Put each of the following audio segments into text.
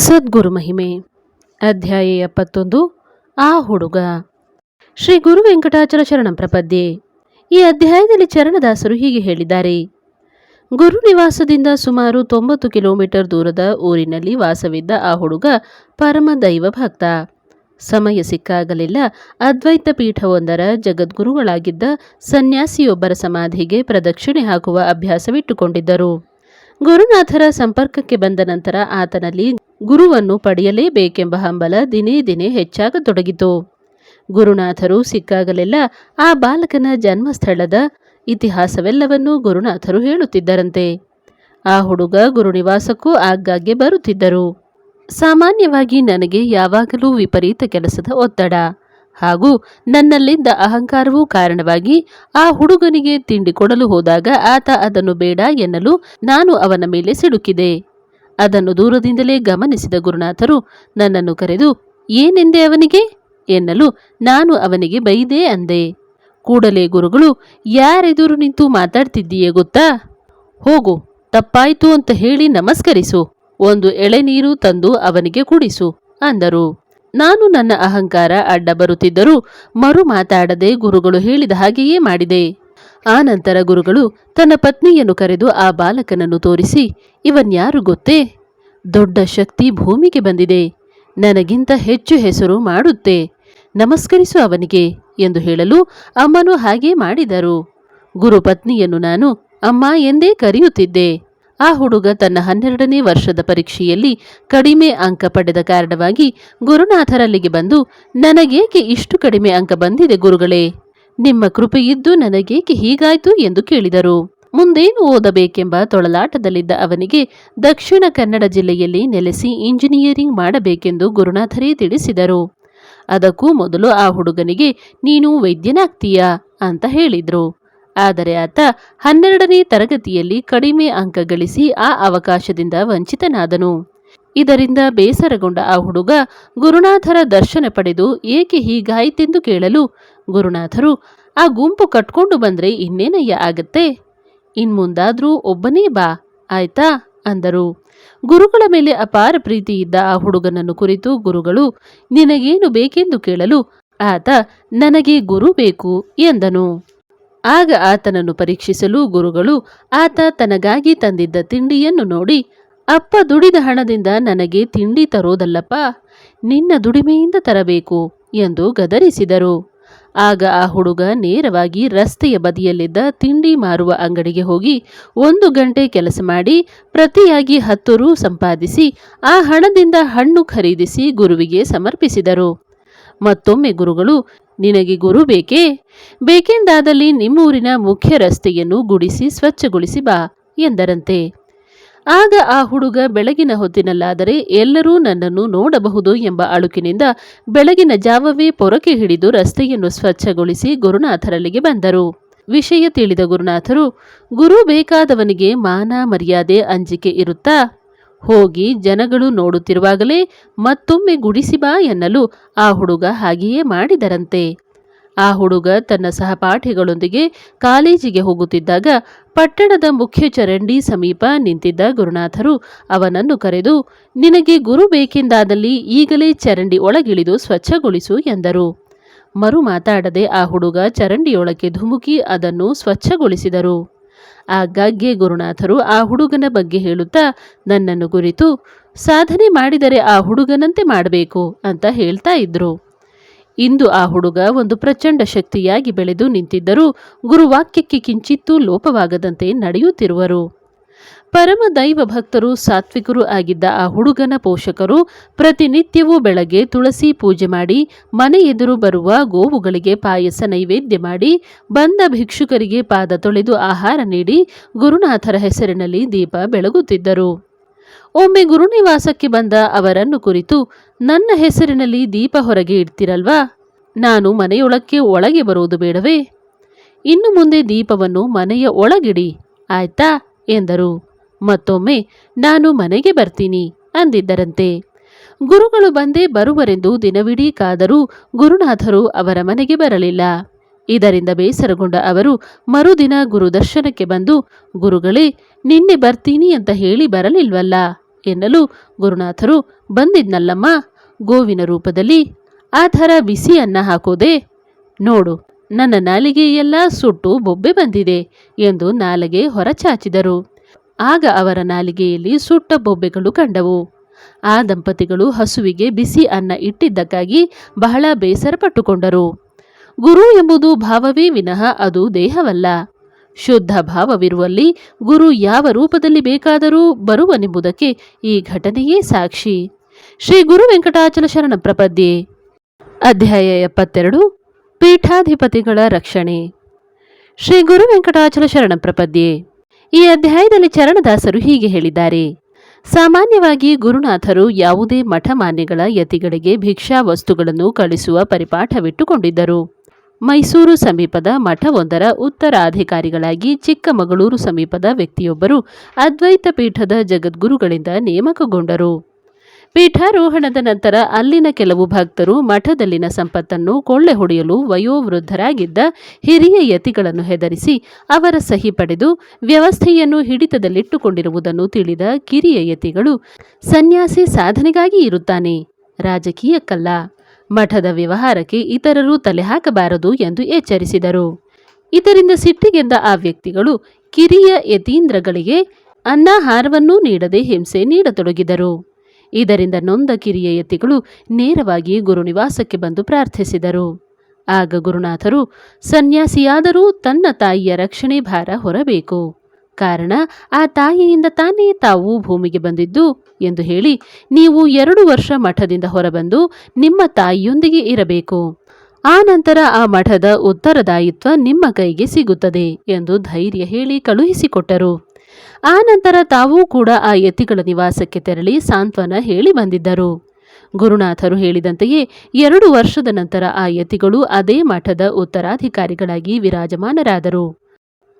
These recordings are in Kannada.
ಸದ್ಗುರು ಮಹಿಮೆ. ಅಧ್ಯಾಯ ಎಪ್ಪತ್ತೊಂದು, ಆ ಹುಡುಗ. ಶ್ರೀ ಗುರು ವೆಂಕಟಾಚಲ ಶರಣಂ ಪ್ರಪದ್ಯೆ. ಈ ಅಧ್ಯಾಯದಲ್ಲಿ ಚರಣದಾಸರು ಹೀಗೆ ಹೇಳಿದ್ದಾರೆ. ಗುರು ನಿವಾಸದಿಂದ ಸುಮಾರು ತೊಂಬತ್ತು ಕಿಲೋಮೀಟರ್ ದೂರದ ಊರಿನಲ್ಲಿ ವಾಸವಿದ್ದ ಆ ಹುಡುಗ ಪರಮ ದೈವ ಭಕ್ತ. ಸಮಯ ಸಿಕ್ಕಾಗಲಿಲ್ಲ. ಅದ್ವೈತ ಪೀಠವೊಂದರ ಜಗದ್ಗುರುಗಳಾಗಿದ್ದ ಸನ್ಯಾಸಿಯೊಬ್ಬರ ಸಮಾಧಿಗೆ ಪ್ರದಕ್ಷಿಣೆ ಹಾಕುವ ಅಭ್ಯಾಸವಿಟ್ಟುಕೊಂಡಿದ್ದರು. ಗುರುನಾಥರ ಸಂಪರ್ಕಕ್ಕೆ ಬಂದ ನಂತರ ಆತನಲ್ಲಿ ಗುರುವನ್ನು ಪಡೆಯಲೇಬೇಕೆಂಬ ಹಂಬಲ ದಿನೇ ದಿನೇ ಹೆಚ್ಚಾಗತೊಡಗಿತು. ಗುರುನಾಥರು ಸಿಕ್ಕಾಗಲೆಲ್ಲ ಆ ಬಾಲಕನ ಜನ್ಮಸ್ಥಳದ ಇತಿಹಾಸವೆಲ್ಲವನ್ನೂ ಗುರುನಾಥರು ಹೇಳುತ್ತಿದ್ದರಂತೆ. ಆ ಹುಡುಗ ಗುರುನಿವಾಸಕ್ಕೂ ಆಗಾಗ್ಗೆ ಬರುತ್ತಿದ್ದರು. ಸಾಮಾನ್ಯವಾಗಿ ನನಗೆ ಯಾವಾಗಲೂ ವಿಪರೀತ ಕೆಲಸದ ಒತ್ತಡ. ಹಾಗೂ ನನ್ನಲ್ಲಿದ್ದ ಅಹಂಕಾರವೂ ಕಾರಣವಾಗಿ ಆ ಹುಡುಗನಿಗೆ ತಿಂಡಿ ಕೊಡಲು ಹೋದಾಗ ಆತ ಅದನ್ನು ಬೇಡ ಎನ್ನಲು ನಾನು ಅವನ ಮೇಲೆ ಸಿಡುಕಿದೆ. ಅದನ್ನು ದೂರದಿಂದಲೇ ಗಮನಿಸಿದ ಗುರುನಾಥರು ನನ್ನನ್ನು ಕರೆದು, ಏನೆಂದೆ ಅವನಿಗೆ? ಎನ್ನಲು ನಾನು ಅವನಿಗೆ ಬೈದೆ ಅಂದೆ. ಕೂಡಲೇ ಗುರುಗಳು, ಯಾರೆದುರು ನಿಂತು ಮಾತಾಡ್ತಿದ್ದೀಯೇ ಗೊತ್ತಾ? ಹೋಗು, ತಪ್ಪಾಯ್ತು ಅಂತ ಹೇಳಿ ನಮಸ್ಕರಿಸು. ಒಂದು ಎಳೆನೀರು ತಂದು ಅವನಿಗೆ ಕುಡಿಸು, ಅಂದರು. ನಾನು ನನ್ನ ಅಹಂಕಾರ ಅಡ್ಡ ಬರುತ್ತಿದ್ದರೂ ಮರು ಮಾತಾಡದೆ ಗುರುಗಳು ಹೇಳಿದ ಹಾಗೆಯೇ ಮಾಡಿದೆ. ಆ ನಂತರ ಗುರುಗಳು ತನ್ನ ಪತ್ನಿಯನ್ನು ಕರೆದು ಆ ಬಾಲಕನನ್ನು ತೋರಿಸಿ ಇವನ್ಯಾರು ಗೊತ್ತೇ? ದೊಡ್ಡ ಶಕ್ತಿ ಭೂಮಿಗೆ ಬಂದಿದೆ. ನನಗಿಂತ ಹೆಚ್ಚು ಹೆಸರು ಮಾಡುತ್ತೆ. ನಮಸ್ಕರಿಸು ಅವನಿಗೆ ಎಂದು ಹೇಳಲು ಅಮ್ಮನು ಹಾಗೇ ಮಾಡಿದರು. ಗುರು ಪತ್ನಿಯನ್ನು ನಾನು, ಅಮ್ಮ ಎಂದೇ ಕರೆಯುತ್ತಿದ್ದೆ. ಆ ಹುಡುಗ ತನ್ನ ಹನ್ನೆರಡನೇ ವರ್ಷದ ಪರೀಕ್ಷೆಯಲ್ಲಿ ಕಡಿಮೆ ಅಂಕ ಪಡೆದ ಕಾರಣವಾಗಿ ಗುರುನಾಥರಲ್ಲಿಗೆ ಬಂದು, ನನಗೇಕೆ ಇಷ್ಟು ಕಡಿಮೆ ಅಂಕ ಬಂದಿದೆ ಗುರುಗಳೇ? ನಿಮ್ಮ ಕೃಪೆಯಿದ್ದು ನನಗೇಕೆ ಹೀಗಾಯ್ತು? ಎಂದು ಕೇಳಿದರು. ಮುಂದೇನು ಓದಬೇಕೆಂಬ ತೊಳಲಾಟದಲ್ಲಿದ್ದ ಅವನಿಗೆ ದಕ್ಷಿಣ ಕನ್ನಡ ಜಿಲ್ಲೆಯಲ್ಲಿ ನೆಲೆಸಿ ಇಂಜಿನಿಯರಿಂಗ್ ಮಾಡಬೇಕೆಂದು ಗುರುನಾಥರೇ ತಿಳಿಸಿದರು. ಅದಕ್ಕೂ ಮೊದಲು ಆ ಹುಡುಗನಿಗೆ ನೀನು ವೈದ್ಯನಾಗ್ತೀಯಾ? ಅಂತ ಹೇಳಿದ್ರು. ಆದರೆ ಆತ ಹನ್ನೆರಡನೇ ತರಗತಿಯಲ್ಲಿ ಕಡಿಮೆ ಅಂಕ ಗಳಿಸಿ ಆ ಅವಕಾಶದಿಂದ ವಂಚಿತನಾದನು. ಇದರಿಂದ ಬೇಸರಗೊಂಡ ಆ ಹುಡುಗ ಗುರುನಾಥರ ದರ್ಶನ ಪಡೆದು ಏಕೆ ಹೀಗಾಯಿತೆಂದು ಕೇಳಲು, ಗುರುನಾಥರು, ಆ ಗುಂಪು ಕಟ್ಕೊಂಡು ಬಂದ್ರೆ ಇನ್ನೇನಯ್ಯ ಆಗತ್ತೆ? ಇನ್ಮುಂದಾದ್ರೂ ಒಬ್ಬನೇ ಬಾ, ಆಯ್ತಾ? ಅಂದರು. ಗುರುಗಳ ಮೇಲೆ ಅಪಾರ ಪ್ರೀತಿ ಇದ್ದ ಆ ಹುಡುಗನನ್ನು ಕುರಿತು ಗುರುಗಳು, ನಿನಗೇನು ಬೇಕೆಂದು ಕೇಳಲು? ಆತ, ನನಗೆ ಗುರು ಬೇಕು, ಎಂದನು. ಆಗ ಆತನನ್ನು ಪರೀಕ್ಷಿಸಲು ಗುರುಗಳು ಆತ ತನಗಾಗಿ ತಂದಿದ್ದ ತಿಂಡಿಯನ್ನು ನೋಡಿ, ಅಪ್ಪ ದುಡಿದ ಹಣದಿಂದ ನನಗೆ ತಿಂಡಿ ತರೋದಲ್ಲಪ್ಪ, ನಿನ್ನ ದುಡಿಮೆಯಿಂದ ತರಬೇಕು ಎಂದು ಗದರಿಸಿದರು. ಆಗ ಆ ಹುಡುಗ ನೇರವಾಗಿ ರಸ್ತೆಯ ಬದಿಯಲ್ಲಿದ್ದ ತಿಂಡಿ ಮಾರುವ ಅಂಗಡಿಗೆ ಹೋಗಿ ಒಂದು ಗಂಟೆ ಕೆಲಸ ಮಾಡಿ ಪ್ರತಿಯಾಗಿ ಹತ್ತು ರು ಸಂಪಾದಿಸಿ ಆ ಹಣದಿಂದ ಹಣ್ಣು ಖರೀದಿಸಿ ಗುರುವಿಗೆ ಸಮರ್ಪಿಸಿದರು. ಮತ್ತೊಮ್ಮೆ ಗುರುಗಳು, ನಿನಗೆ ಗುರು ಬೇಕೇ? ಬೇಕೆಂದಾದಲ್ಲಿ ನಿಮ್ಮೂರಿನ ಮುಖ್ಯ ರಸ್ತೆಯನ್ನು ಗುಡಿಸಿ ಸ್ವಚ್ಛಗೊಳಿಸಿ ಬಾ ಎಂದರಂತೆ. ಆಗ ಆ ಹುಡುಗ ಬೆಳಗಿನ ಹೊತ್ತಿನಲ್ಲಾದರೆ ಎಲ್ಲರೂ ನನ್ನನ್ನು ನೋಡಬಹುದು ಎಂಬ ಅಳುಕಿನಿಂದ ಬೆಳಗಿನ ಜಾವವೇ ಪೊರಕೆ ಹಿಡಿದು ರಸ್ತೆಯನ್ನು ಸ್ವಚ್ಛಗೊಳಿಸಿ ಗುರುನಾಥರಲ್ಲಿಗೆ ಬಂದರು. ವಿಷಯ ತಿಳಿದ ಗುರುನಾಥರು, ಗುರು ಬೇಕಾದವನಿಗೆ ಮಾನ ಮರ್ಯಾದೆ ಅಂಜಿಕೆ ಇರುತ್ತಾ? ಹೋಗಿ ಜನಗಳು ನೋಡುತ್ತಿರುವಾಗಲೇ ಮತ್ತೊಮ್ಮೆ ಗುಡಿಸಿ ಬಾ ಎನ್ನಲು ಆ ಹುಡುಗ ಹಾಗೆಯೇ ಮಾಡಿದರಂತೆ. ಆ ಹುಡುಗ ತನ್ನ ಸಹಪಾಠಿಗಳೊಂದಿಗೆ ಕಾಲೇಜಿಗೆ ಹೋಗುತ್ತಿದ್ದಾಗ ಪಟ್ಟಣದ ಮುಖ್ಯ ಚರಂಡಿ ಸಮೀಪ ನಿಂತಿದ್ದ ಗುರುನಾಥರು ಅವನನ್ನು ಕರೆದು, ನಿನಗೆ ಗುರು ಬೇಕೆಂದಾದಲ್ಲಿ ಈಗಲೇ ಚರಂಡಿ ಒಳಗಿಳಿದು ಸ್ವಚ್ಛಗೊಳಿಸು ಎಂದರು. ಮರು ಮಾತಾಡದೆ ಆ ಹುಡುಗ ಚರಂಡಿಯೊಳಕ್ಕೆ ಧುಮುಕಿ ಅದನ್ನು ಸ್ವಚ್ಛಗೊಳಿಸಿದರು. ಆಗಾಗ್ಗೆ ಗುರುನಾಥರು ಆ ಹುಡುಗನ ಬಗ್ಗೆ ಹೇಳುತ್ತಾ, ನನ್ನನ್ನು ಕುರಿತು ಸಾಧನೆ ಮಾಡಿದರೆ ಆ ಹುಡುಗನಂತೆ ಮಾಡಬೇಕು ಅಂತ ಹೇಳ್ತಾ ಇದ್ರು. ಇಂದು ಆ ಹುಡುಗ ಒಂದು ಪ್ರಚಂಡ ಶಕ್ತಿಯಾಗಿ ಬೆಳೆದು ನಿಂತಿದ್ದರೂ ಗುರುವಾಕ್ಯಕ್ಕೆ ಕಿಂಚಿತ್ತೂ ಲೋಪವಾಗದಂತೆ ನಡೆಯುತ್ತಿರುವರು. ಪರಮ ದೈವ ಭಕ್ತರು ಸಾತ್ವಿಕರು ಆಗಿದ್ದ ಆ ಹುಡುಗನ ಪೋಷಕರು ಪ್ರತಿನಿತ್ಯವೂ ಬೆಳಗ್ಗೆ ತುಳಸಿ ಪೂಜೆ ಮಾಡಿ, ಮನೆ ಎದುರು ಬರುವ ಗೋವುಗಳಿಗೆ ಪಾಯಸ ನೈವೇದ್ಯ ಮಾಡಿ, ಬಂದ ಭಿಕ್ಷುಕರಿಗೆ ಪಾದ ತೊಳೆದು ಆಹಾರ ನೀಡಿ ಗುರುನಾಥರ ಹೆಸರಿನಲ್ಲಿ ದೀಪ ಬೆಳಗುತ್ತಿದ್ದರು. ಒಮ್ಮೆ ಗುರುನಿವಾಸಕ್ಕೆ ಬಂದ ಅವರನ್ನು ಕುರಿತು, ನನ್ನ ಹೆಸರಿನಲ್ಲಿ ದೀಪ ಹೊರಗೆ ಇಡ್ತಿರಲ್ವಾ? ನಾನು ಮನೆಯೊಳಕ್ಕೆ ಒಳಗೆ ಬರುವುದು ಬೇಡವೇ? ಇನ್ನು ಮುಂದೆ ದೀಪವನ್ನು ಮನೆಯ ಒಳಗಿಡಿ, ಆಯ್ತಾ? ಎಂದರು. ಮತ್ತೊಮ್ಮೆ ನಾನು ಮನೆಗೆ ಬರ್ತೀನಿ ಅಂದಿದ್ದರಂತೆ. ಗುರುಗಳು ಬಂದೇ ಬರುವರೆಂದು ದಿನವಿಡೀ ಕಾದರೂ ಗುರುನಾಥರು ಅವರ ಮನೆಗೆ ಬರಲಿಲ್ಲ. ಇದರಿಂದ ಬೇಸರಗೊಂಡ ಅವರು ಮರುದಿನ ಗುರುದರ್ಶನಕ್ಕೆ ಬಂದು, ಗುರುಗಳೇ, ನಿನ್ನೆ ಬರ್ತೀನಿ ಅಂತ ಹೇಳಿ ಬರಲಿಲ್ವಲ್ಲ? ಎನ್ನಲು ಗುರುನಾಥರು, ಬಂದಿದ್ನಲ್ಲಮ್ಮ, ಗೋವಿನ ರೂಪದಲ್ಲಿ ಆ ಥರ ಬಿಸಿ ಅನ್ನ ಹಾಕೋದೆ? ನೋಡು, ನನ್ನ ನಾಲಿಗೆಯೆಲ್ಲ ಸುಟ್ಟು ಬೊಬ್ಬೆ ಬಂದಿದೆ ಎಂದು ನಾಲಿಗೆ ಹೊರಚಾಚಿದರು ಆಗ ಅವರ ನಾಲಿಗೆಯಲ್ಲಿ ಸುಟ್ಟ ಬೊಬ್ಬೆಗಳು ಕಂಡವು. ಆ ದಂಪತಿಗಳು ಹಸುವಿಗೆ ಬಿಸಿ ಅನ್ನ ಇಟ್ಟಿದ್ದಕ್ಕಾಗಿ ಬಹಳ ಬೇಸರ ಪಟ್ಟುಕೊಂಡರು ಗುರು ಎಂಬುದು ಭಾವವೇ ವಿನಃ ಅದು ದೇಹವಲ್ಲ. ಶುದ್ಧ ಭಾವವಿರುವಲ್ಲಿ ಗುರು ಯಾವ ರೂಪದಲ್ಲಿ ಬೇಕಾದರೂ ಬರುವನೆಂಬುದಕ್ಕೆ ಈ ಘಟನೆಯೇ ಸಾಕ್ಷಿ. ಶ್ರೀ ಗುರು ವೆಂಕಟಾಚಲ ಶರಣ ಪ್ರಪದ್ಯೆ. ಅಧ್ಯಾಯ ಎಪ್ಪತ್ತೆರಡು, ಪೀಠಾಧಿಪತಿಗಳ ರಕ್ಷಣೆ. ಶ್ರೀ ಗುರು ವೆಂಕಟಾಚಲ ಶರಣ ಪ್ರಪದ್ಯೆ. ಈ ಅಧ್ಯಾಯದಲ್ಲಿ ಚರಣದಾಸರು ಹೀಗೆ ಹೇಳಿದ್ದಾರೆ. ಸಾಮಾನ್ಯವಾಗಿ ಗುರುನಾಥರು ಯಾವುದೇ ಮಠಮಾನ್ಯಗಳ ಯತಿಗಳಿಗೆ ಭಿಕ್ಷಾ ವಸ್ತುಗಳನ್ನು ಕಳಿಸುವ ಪರಿಪಾಠವಿಟ್ಟುಕೊಂಡಿದ್ದರು. ಮೈಸೂರು ಸಮೀಪದ ಮಠವೊಂದರ ಉತ್ತರಾಧಿಕಾರಿಗಳಾಗಿ ಚಿಕ್ಕಮಗಳೂರು ಸಮೀಪದ ವ್ಯಕ್ತಿಯೊಬ್ಬರು ಅದ್ವೈತ ಪೀಠದ ಜಗದ್ಗುರುಗಳಿಂದ ನೇಮಕಗೊಂಡರು. ಪೀಠಾರೋಹಣದ ನಂತರ ಅಲ್ಲಿನ ಕೆಲವು ಭಕ್ತರು ಮಠದಲ್ಲಿನ ಸಂಪತ್ತನ್ನು ಕೊಳ್ಳೆ ಹೊಡೆಯಲು ವಯೋವೃದ್ಧರಾಗಿದ್ದ ಹಿರಿಯ ಯತಿಗಳನ್ನು ಹೆದರಿಸಿ ಅವರ ಸಹಿ ಪಡೆದು ವ್ಯವಸ್ಥೆಯನ್ನು ಹಿಡಿತದಲ್ಲಿಟ್ಟುಕೊಂಡಿರುವುದನ್ನು ತಿಳಿದ ಕಿರಿಯ ಯತಿಗಳು, ಸನ್ಯಾಸಿ ಸಾಧನೆಗಾಗಿ ಇರುತ್ತಾನೆ, ರಾಜಕೀಯಕ್ಕಲ್ಲ, ಮಠದ ವ್ಯವಹಾರಕ್ಕೆ ಇತರರು ತಲೆ ಹಾಕಬಾರದು ಎಂದು ಎಚ್ಚರಿಸಿದರು. ಇದರಿಂದ ಸಿಟ್ಟಿಗೆದ್ದ ಆ ವ್ಯಕ್ತಿಗಳು ಕಿರಿಯ ಯತೀಂದ್ರಗಳಿಗೆ ಅನ್ನಾಹಾರವನ್ನೂ ನೀಡದೆ ಹಿಂಸೆ ನೀಡತೊಡಗಿದರು. ಇದರಿಂದ ನೊಂದ ಕಿರಿಯ ಯತಿಗಳು ನೇರವಾಗಿ ಗುರುನಿವಾಸಕ್ಕೆ ಬಂದು ಪ್ರಾರ್ಥಿಸಿದರು. ಆಗ ಗುರುನಾಥರು, ಸನ್ಯಾಸಿಯಾದರೂ ತನ್ನ ತಾಯಿಯ ರಕ್ಷಣೆ ಭಾರ ಹೊರಬೇಕು. ಕಾರಣ, ಆ ತಾಯಿಯಿಂದ ತಾನೇ ತಾವು ಭೂಮಿಗೆ ಬಂದಿದ್ದು ಎಂದು ಹೇಳಿ ನೀವು ಎರಡು ವರ್ಷ ಮಠದಿಂದ ಹೊರಬಂದು ನಿಮ್ಮ ತಾಯಿಯೊಂದಿಗೆ ಇರಬೇಕು. ಆ ನಂತರ ಆ ಮಠದ ಉತ್ತರದಾಯಿತ್ವ ನಿಮ್ಮ ಕೈಗೆ ಸಿಗುತ್ತದೆ ಎಂದು ಧೈರ್ಯ ಹೇಳಿ ಕಳುಹಿಸಿಕೊಟ್ಟರು. ಆ ನಂತರ ತಾವೂ ಕೂಡ ಆ ಯತಿಗಳ ನಿವಾಸಕ್ಕೆ ತೆರಳಿ ಸಾಂತ್ವನ ಹೇಳಿ ಬಂದಿದ್ದರು. ಗುರುನಾಥರು ಹೇಳಿದಂತೆಯೇ ಎರಡು ವರ್ಷದ ನಂತರ ಆ ಯತಿಗಳು ಅದೇ ಮಠದ ಉತ್ತರಾಧಿಕಾರಿಗಳಾಗಿ ವಿರಾಜಮಾನರಾದರು.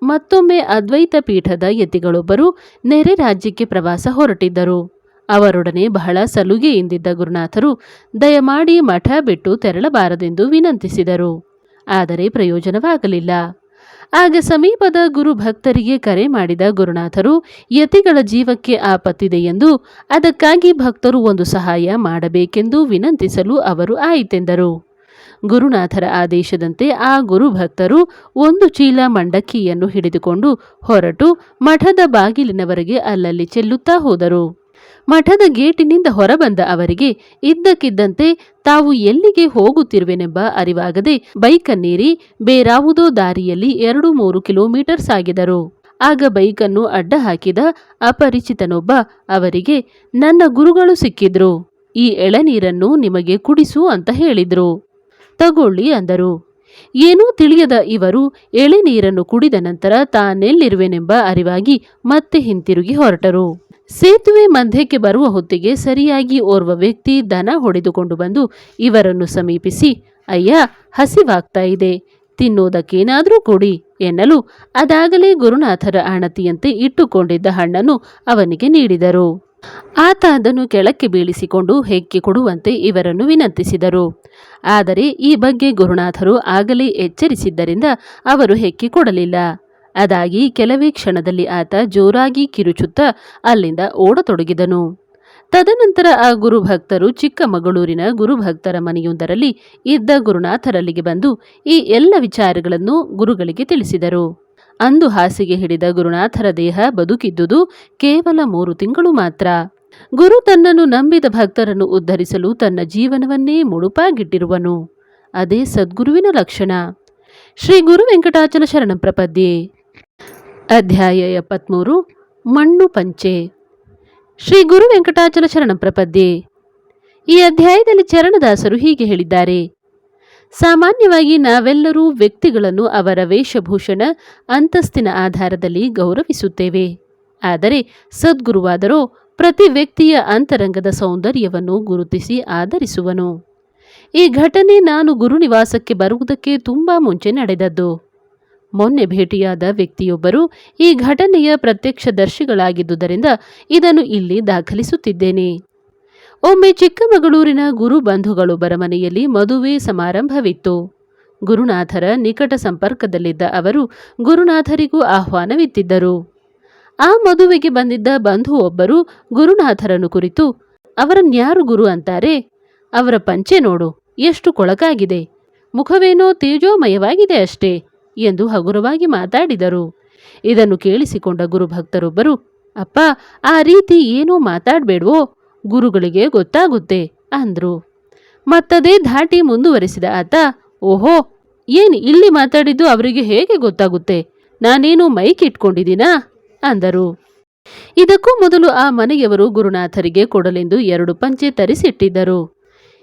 ಮತ್ತೊಮ್ಮೆ ಅದ್ವೈತ ಪೀಠದ ಯತಿಗಳೊಬ್ಬರು ನೆರೆ ರಾಜ್ಯಕ್ಕೆ ಪ್ರವಾಸ ಹೊರಟಿದ್ದರು. ಅವರೊಡನೆ ಬಹಳ ಸಲುಗೆಯಿಂದಿದ್ದ ಗುರುನಾಥರು ದಯಮಾಡಿ ಮಠ ಬಿಟ್ಟು ತೆರಳಬಾರದೆಂದು ವಿನಂತಿಸಿದರು. ಆದರೆ ಪ್ರಯೋಜನವಾಗಲಿಲ್ಲ. ಆಗ ಸಮೀಪದ ಗುರು ಭಕ್ತರಿಗೆ ಕರೆ ಮಾಡಿದ ಗುರುನಾಥರು, ಯತಿಗಳ ಜೀವಕ್ಕೆ ಆಪತ್ತಿದೆ ಎಂದು ಅದಕ್ಕಾಗಿ ಭಕ್ತರು ಒಂದು ಸಹಾಯ ಮಾಡಬೇಕೆಂದು ವಿನಂತಿಸಲು ಅವರು ಆಯಿತೆಂದರು. ಗುರುನಾಥರ ಆದೇಶದಂತೆ ಆ ಗುರು ಭಕ್ತರು ಒಂದು ಚೀಲ ಮಂಡಕ್ಕಿಯನ್ನು ಹಿಡಿದುಕೊಂಡು ಹೊರಟು ಮಠದ ಬಾಗಿಲಿನವರೆಗೆ ಅಲ್ಲಲ್ಲಿ ಚೆಲ್ಲುತ್ತಾ ಹೋದರು. ಮಠದ ಗೇಟಿನಿಂದ ಹೊರಬಂದ ಅವರಿಗೆ ಇದ್ದಕ್ಕಿದ್ದಂತೆ ತಾವು ಎಲ್ಲಿಗೆ ಹೋಗುತ್ತಿರುವೆನೆಂಬ ಅರಿವಾಗದೆ ಬೈಕನ್ನೇರಿ ಬೇರಾವುದೋ ದಾರಿಯಲ್ಲಿ ಎರಡು ಮೂರು ಕಿಲೋಮೀಟರ್ ಸಾಗಿದರು ಆಗ ಬೈಕನ್ನು ಅಡ್ಡ ಹಾಕಿದ ಅಪರಿಚಿತನೊಬ್ಬ ಅವರಿಗೆ, ನನ್ನ ಗುರುಗಳು ಸಿಕ್ಕಿದ್ರು, ಈ ಎಳನೀರನ್ನು ನಿಮಗೆ ಕುಡಿಸು ಅಂತ ಹೇಳಿದ್ರು. ತಗೊಳ್ಳಿ ಅಂದರು. ಏನೂ ತಿಳಿಯದ ಇವರು ಎಳೆನೀರನ್ನು ಕುಡಿದ ನಂತರ ತಾನೆಲ್ಲಿರುವೆನೆಂಬ ಅರಿವಾಗಿ ಮತ್ತೆ ಹಿಂತಿರುಗಿ ಹೊರಟರು. ಸೇತುವೆ ಮಧ್ಯಕ್ಕೆ ಬರುವ ಹೊತ್ತಿಗೆ ಸರಿಯಾಗಿ ಓರ್ವ ವ್ಯಕ್ತಿ ದನ ಹೊಡೆದುಕೊಂಡು ಬಂದು ಇವರನ್ನು ಸಮೀಪಿಸಿ, ಅಯ್ಯ, ಹಸಿವಾಗ್ತಾ ಇದೆ. ತಿನ್ನೋದಕ್ಕೇನಾದರೂ ಕೊಡಿ ಎನ್ನಲು ಅದಾಗಲೇ ಗುರುನಾಥರ ಆಣತಿಯಂತೆ ಇಟ್ಟುಕೊಂಡಿದ್ದ ಹಣ್ಣನ್ನು ಅವನಿಗೆ ನೀಡಿದರು. ಆತ ಅದನ್ನು ಕೆಳಕ್ಕೆ ಬೀಳಿಸಿಕೊಂಡು ಹೆಕ್ಕಿ ಕೊಡುವಂತೆ ಇವರನ್ನು ವಿನಂತಿಸಿದರು. ಆದರೆ ಈ ಬಗ್ಗೆ ಗುರುನಾಥರು ಆಗಲೇ ಎಚ್ಚರಿಸಿದ್ದರಿಂದ ಅವರು ಹೆಕ್ಕಿ ಕೊಡಲಿಲ್ಲ. ಅದಾಗಿ ಕೆಲವೇ ಕ್ಷಣದಲ್ಲಿ ಆತ ಜೋರಾಗಿ ಕಿರುಚುತ್ತಾ ಅಲ್ಲಿಂದ ಓಡತೊಡಗಿದನು. ತದನಂತರ ಆ ಗುರುಭಕ್ತರು ಚಿಕ್ಕಮಗಳೂರಿನ ಗುರುಭಕ್ತರ ಮನೆಯೊಂದರಲ್ಲಿ ಇದ್ದ ಗುರುನಾಥರಲ್ಲಿಗೆ ಬಂದು ಈ ಎಲ್ಲ ವಿಚಾರಗಳನ್ನು ಗುರುಗಳಿಗೆ ತಿಳಿಸಿದರು. ಅಂದು ಹಾಸಿಗೆ ಹಿಡಿದ ಗುರುನಾಥರ ದೇಹ ಬದುಕಿದ್ದುದು ಕೇವಲ ಮೂರು ತಿಂಗಳು ಮಾತ್ರ. ಗುರು ತನ್ನನ್ನು ನಂಬಿದ ಭಕ್ತರನ್ನು ಉದ್ಧರಿಸಲು ತನ್ನ ಜೀವನವನ್ನೇ ಮುಡುಪಾಗಿಟ್ಟಿರುವನು. ಅದೇ ಸದ್ಗುರುವಿನ ಲಕ್ಷಣ. ಶ್ರೀ ಗುರು ವೆಂಕಟಾಚಲ ಶರಣ ಪ್ರಪದ್ಯೆ. ಅಧ್ಯಾಯ ಎಪ್ಪತ್ಮೂರು, ಮಣ್ಣು ಪಂಚೆ. ಶ್ರೀ ಗುರು ವೆಂಕಟಾಚಲ ಶರಣ ಪ್ರಪದ್ಯೆ. ಈ ಅಧ್ಯಾಯದಲ್ಲಿ ಚರಣದಾಸರು ಹೀಗೆ ಹೇಳಿದ್ದಾರೆ. ಸಾಮಾನ್ಯವಾಗಿ ನಾವೆಲ್ಲರೂ ವ್ಯಕ್ತಿಗಳನ್ನು ಅವರ ವೇಷಭೂಷಣ, ಅಂತಸ್ತಿನ ಆಧಾರದಲ್ಲಿ ಗೌರವಿಸುತ್ತೇವೆ. ಆದರೆ ಸದ್ಗುರುವಾದರೂ ಪ್ರತಿ ವ್ಯಕ್ತಿಯ ಅಂತರಂಗದ ಸೌಂದರ್ಯವನ್ನು ಗುರುತಿಸಿ ಆಧರಿಸುವನು. ಈ ಘಟನೆ ನಾನು ಗುರುನಿವಾಸಕ್ಕೆ ಬರುವುದಕ್ಕೆ ತುಂಬಾ ಮುಂಚೆ ನಡೆದದ್ದು. ಮೊನ್ನೆ ಭೇಟಿಯಾದ ವ್ಯಕ್ತಿಯೊಬ್ಬರು ಈ ಘಟನೆಯ ಪ್ರತ್ಯಕ್ಷದರ್ಶಿಗಳಾಗಿದ್ದುದರಿಂದ ಇದನ್ನು ಇಲ್ಲಿ ದಾಖಲಿಸುತ್ತಿದ್ದೇನೆ. ಒಮ್ಮೆ ಚಿಕ್ಕಮಗಳೂರಿನ ಗುರು ಬಂಧುಗಳೊಬ್ಬರ ಮನೆಯಲ್ಲಿ ಮದುವೆ ಸಮಾರಂಭವಿತ್ತು. ಗುರುನಾಥರ ನಿಕಟ ಸಂಪರ್ಕದಲ್ಲಿದ್ದ ಅವರು ಗುರುನಾಥರಿಗೂ ಆಹ್ವಾನವಿತ್ತಿದ್ದರು. ಆ ಮದುವೆಗೆ ಬಂದಿದ್ದ ಬಂಧು ಒಬ್ಬರು ಗುರುನಾಥರನ್ನು ಕುರಿತು ಅವರನ್ಯಾರು ಗುರು ಅಂತಾರೆ? ಅವರ ಪಂಚೆ ನೋಡು, ಎಷ್ಟು ಕೊಳಕಾಗಿದೆ? ಮುಖವೇನೋ ತೇಜೋಮಯವಾಗಿದೆ ಅಷ್ಟೇ. ಎಂದು ಹಗುರವಾಗಿ ಮಾತಾಡಿದರು. ಇದನ್ನು ಕೇಳಿಸಿಕೊಂಡ ಗುರುಭಕ್ತರೊಬ್ಬರು, ಅಪ್ಪ, ಆ ರೀತಿ ಏನೂ ಮಾತಾಡಬೇಡವೋ? ಗುರುಗಳಿಗೆ ಗೊತ್ತಾಗುತ್ತೆ ಅಂದರು. ಮತ್ತದೇ ಧಾಟಿ ಮುಂದುವರೆಸಿದ ಆತ, ಓಹೋ, ಏನು ಇಲ್ಲಿ ಮಾತಾಡಿದ್ದು ಅವರಿಗೆ ಹೇಗೆ ಗೊತ್ತಾಗುತ್ತೆ? ನಾನೇನು ಮೈಕ್ ಇಟ್ಕೊಂಡಿದ್ದೀನಾ? ಅಂದರು. ಇದಕ್ಕೂ ಮೊದಲು ಆ ಮನೆಯವರು ಗುರುನಾಥರಿಗೆ ಕೊಡಲೆಂದು ಎರಡು ಪಂಚೆ ತರಿಸಿಟ್ಟಿದ್ದರು.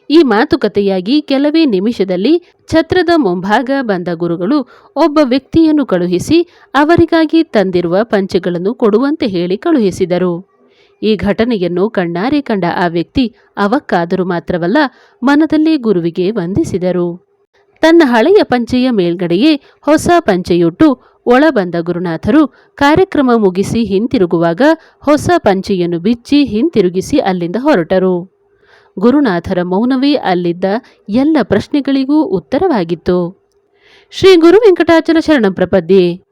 ಈ ಮಾತುಕತೆಯಾಗಿ ಕೆಲವೇ ನಿಮಿಷದಲ್ಲಿ ಛತ್ರದ ಮುಂಭಾಗ ಬಂದ ಗುರುಗಳು ಒಬ್ಬ ವ್ಯಕ್ತಿಯನ್ನು ಕಳುಹಿಸಿ ಅವರಿಗಾಗಿ ತಂದಿರುವ ಪಂಚೆಗಳನ್ನು ಕೊಡುವಂತೆ ಹೇಳಿ ಕಳುಹಿಸಿದರು. ಈ ಘಟನೆಯನ್ನು ಕಣ್ಣಾರೆ ಕಂಡ ಆ ವ್ಯಕ್ತಿ ಅವಕ್ಕಾದರೂ ಮಾತ್ರವಲ್ಲ ಮನದಲ್ಲಿ ಗುರುವಿಗೆ ವಂದಿಸಿದರು. ತನ್ನ ಹಳೆಯ ಪಂಚೆಯ ಮೇಲ್ಗಡೆಯೇ ಹೊಸ ಪಂಚೆಯುಟ್ಟು ಒಳ ಬಂದ ಗುರುನಾಥರು ಕಾರ್ಯಕ್ರಮ ಮುಗಿಸಿ ಹಿಂತಿರುಗುವಾಗ ಹೊಸ ಪಂಚೆಯನ್ನು ಬಿಚ್ಚಿ ಹಿಂತಿರುಗಿಸಿ ಅಲ್ಲಿಂದ ಹೊರಟರು. ಗುರುನಾಥರ ಮೌನವೇ ಅಲ್ಲಿದ್ದ ಎಲ್ಲ ಪ್ರಶ್ನೆಗಳಿಗೂ ಉತ್ತರವಾಗಿತ್ತು. ಶ್ರೀ ಗುರು ವೆಂಕಟಾಚಲ ಶರಣಂ ಪ್ರಪದ್ಯೆ.